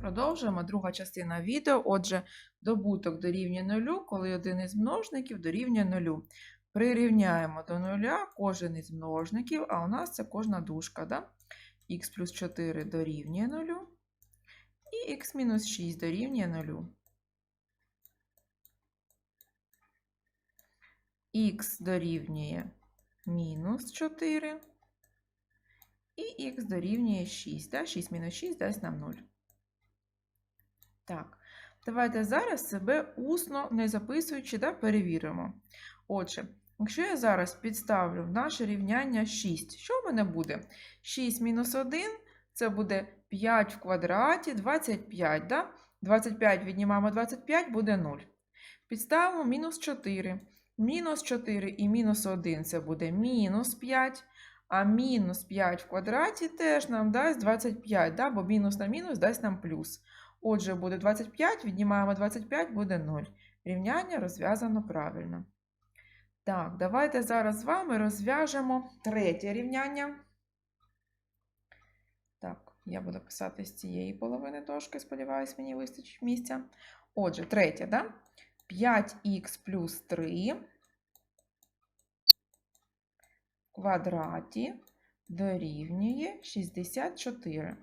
Продовжуємо друга частина відео. Отже, добуток дорівнює нулю, коли один із множників дорівнює нулю. Прирівняємо до нуля кожен із множників, а у нас це кожна дужка. Да? х плюс 4 дорівнює нулю, і х мінус 6 дорівнює нулю. х дорівнює мінус 4, і х дорівнює 6. Да? 6 мінус 6 дасть нам 0. Так, давайте зараз себе усно, не записуючи, да, перевіримо. Отже, якщо я зараз підставлю в наше рівняння 6, що в мене буде? 6 мінус 1 це буде 5 в квадраті, 25. Да? 25 віднімаємо 25 буде 0. Підставимо мінус 4. Мінус 4 і мінус 1 це буде мінус 5. А мінус 5 в квадраті теж нам дасть 25, да? бо мінус на мінус дасть нам плюс. Отже, буде 25, віднімаємо 25, буде 0. Рівняння розв'язано правильно. Так, давайте зараз з вами розв'яжемо третє рівняння. Так, я буду писати з цієї половини дошки, сподіваюсь, мені вистачить місця. Отже, третє, да? 5х плюс 3 в квадраті дорівнює 64.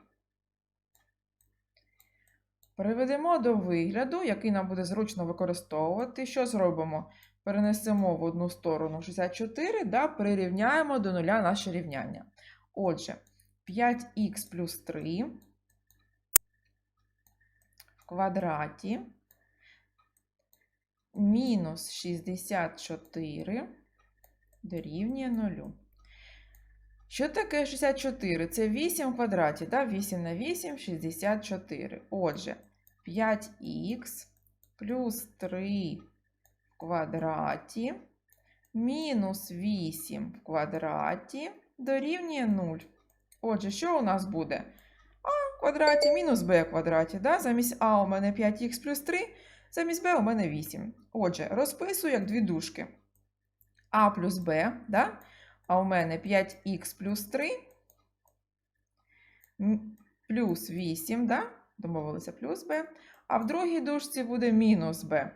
Переведемо до вигляду, який нам буде зручно використовувати. Що зробимо? Перенесемо в одну сторону 64, да, прирівняємо до нуля наше рівняння. Отже, 5х плюс 3 в квадраті мінус 64 дорівнює 0. Що таке 64? Це 8 в квадраті, да? 8 на 8 – 64. Отже, 5х плюс 3 в квадраті мінус 8 в квадраті дорівнює 0. Отже, що у нас буде? А в квадраті мінус b в квадраті. Да? Замість а у мене 5х плюс 3, замість b у мене 8. Отже, розписую як дві дужки. а плюс b, да? а у мене 5х плюс 3 плюс 8, да? Домовилися плюс b. А в другій дужці буде мінус b.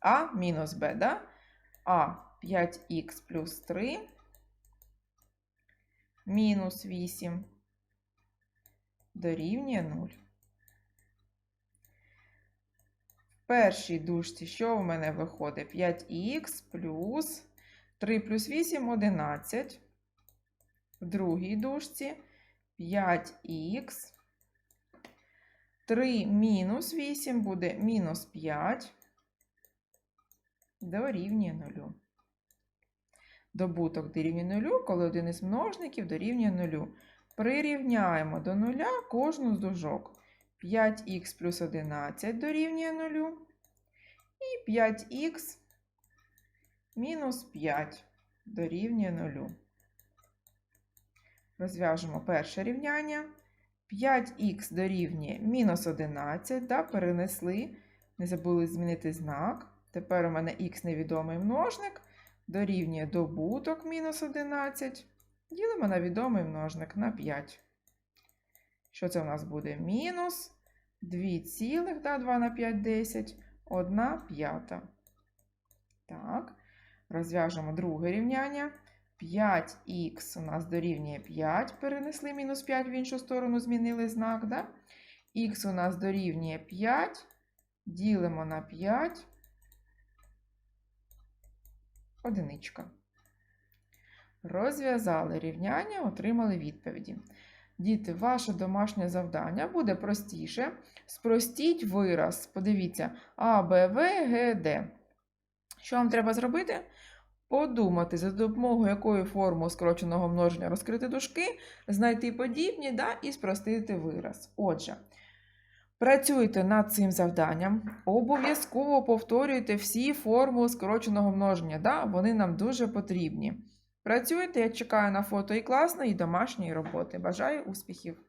А мінус b, да? А 5х плюс 3 мінус 8 дорівнює 0. В першій дужці що в мене виходить? 5х плюс 3 плюс 8 – 11. В другій дужці 5х. 3 мінус 8 буде мінус 5 дорівнює 0. Добуток дорівнює 0, коли один із множників дорівнює 0. Прирівняємо до 0 кожну з дужок. 5х плюс 11 дорівнює 0. І 5х мінус 5 дорівнює 0. Розв'яжемо перше рівняння. 5х дорівнює мінус 11, да, перенесли, не забули змінити знак. Тепер у мене х невідомий множник, дорівнює добуток мінус 11. Ділимо на відомий множник на 5. Що це у нас буде? Мінус 2 цілих, да, 2 на 5 – 10, 1 п'ята. Так, розв'яжемо друге рівняння. 5х у нас дорівнює 5, перенесли мінус 5 в іншу сторону, змінили знак. Да? Х у нас дорівнює 5, ділимо на 5, одиничка. Розв'язали рівняння, отримали відповіді. Діти, ваше домашнє завдання буде простіше. Спростіть вираз. Подивіться, А, Б, В, Г, Д. Що вам треба зробити? Подумати, за допомогою якої форми скороченого множення розкрити дужки, знайти подібні да, і спростити вираз. Отже, працюйте над цим завданням, обов'язково повторюйте всі формули скороченого множення, да, вони нам дуже потрібні. Працюйте, я чекаю на фото і класної, і домашньої роботи. Бажаю успіхів!